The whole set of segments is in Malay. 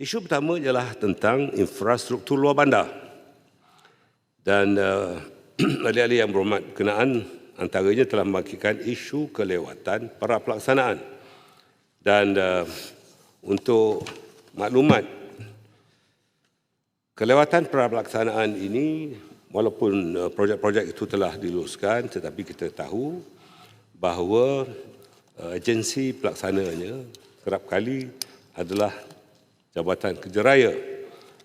Isu pertama ialah tentang infrastruktur luar bandar. Dan uh, ahli-ahli yang berhormat kenaan antaranya telah membangkitkan isu kelewatan para pelaksanaan. Dan uh, untuk maklumat, kelewatan para pelaksanaan ini walaupun uh, projek-projek itu telah diluluskan tetapi kita tahu bahawa uh, agensi pelaksananya kerap kali adalah Jabatan Kerja Raya.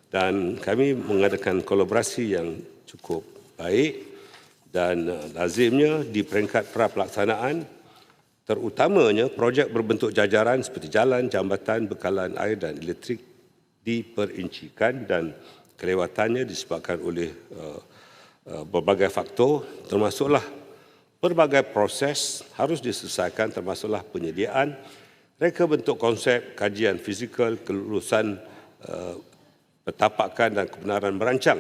Dan kami mengadakan kolaborasi yang cukup baik dan uh, lazimnya di peringkat pra pelaksanaan terutamanya projek berbentuk jajaran seperti jalan, jambatan, bekalan air dan elektrik diperincikan dan kelewatannya disebabkan oleh uh, uh, berbagai faktor termasuklah berbagai proses harus diselesaikan termasuklah penyediaan mereka bentuk konsep kajian fizikal kelulusan uh, petapakan dan kebenaran merancang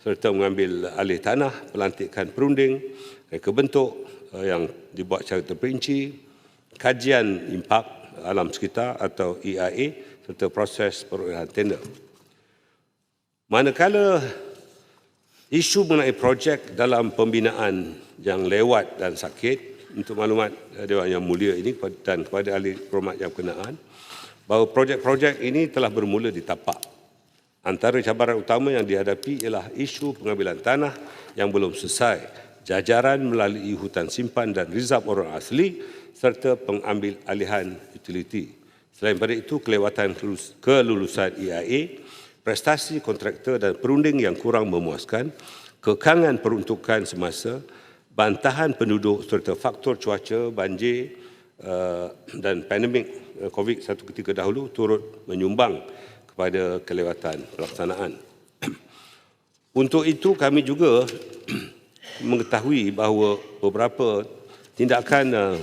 serta mengambil alih tanah, pelantikan perunding, reka bentuk uh, yang dibuat secara terperinci, kajian impak alam sekitar atau EIA serta proses perolehan tender. Manakala isu mengenai projek dalam pembinaan yang lewat dan sakit untuk maklumat eh, Dewan Yang Mulia ini dan kepada ahli hormat yang berkenaan bahawa projek-projek ini telah bermula di tapak. Antara cabaran utama yang dihadapi ialah isu pengambilan tanah yang belum selesai, jajaran melalui hutan simpan dan rizab orang asli serta pengambil alihan utiliti. Selain daripada itu, kelewatan kelulusan EIA, prestasi kontraktor dan perunding yang kurang memuaskan, kekangan peruntukan semasa, bantahan penduduk serta faktor cuaca, banjir uh, dan pandemik uh, COVID satu ketika dahulu turut menyumbang kepada kelewatan pelaksanaan. Untuk itu kami juga mengetahui bahawa beberapa tindakan uh,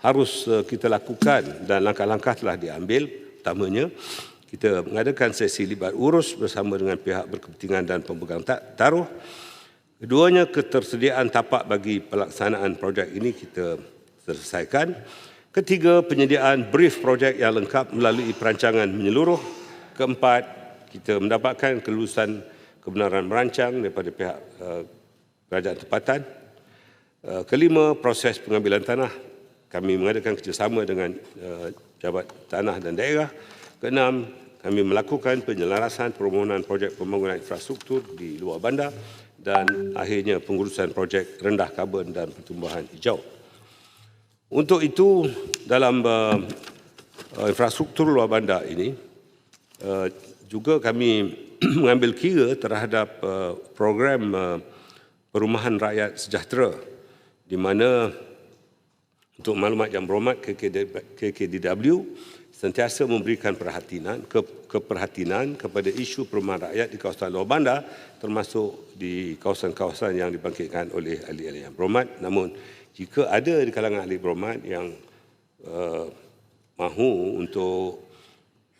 harus kita lakukan dan langkah-langkah telah diambil. Pertamanya, kita mengadakan sesi libat urus bersama dengan pihak berkepentingan dan pemegang taruh Keduanya ketersediaan tapak bagi pelaksanaan projek ini kita selesaikan. Ketiga, penyediaan brief projek yang lengkap melalui perancangan menyeluruh. Keempat, kita mendapatkan kelulusan kebenaran merancang daripada pihak uh, kerajaan tempatan. Uh, kelima, proses pengambilan tanah. Kami mengadakan kerjasama dengan uh, Jabat Tanah dan Daerah. Keenam, kami melakukan penyelarasan permohonan projek pembangunan infrastruktur di luar bandar dan akhirnya pengurusan projek rendah karbon dan pertumbuhan hijau. Untuk itu dalam uh, infrastruktur luar bandar ini uh, juga kami mengambil kira terhadap uh, program uh, perumahan rakyat sejahtera di mana untuk maklumat yang berhormat KKDW sentiasa memberikan perhatian ke, keperhatian kepada isu perumahan rakyat di kawasan luar bandar termasuk di kawasan-kawasan yang dibangkitkan oleh ahli-ahli yang berhormat namun jika ada di kalangan ahli berhormat yang uh, mahu untuk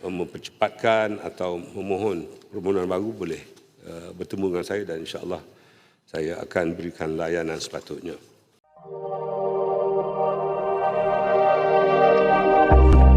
uh, mempercepatkan atau memohon permohonan baru boleh uh, bertemu dengan saya dan insya-Allah saya akan berikan layanan sepatutnya. Bye.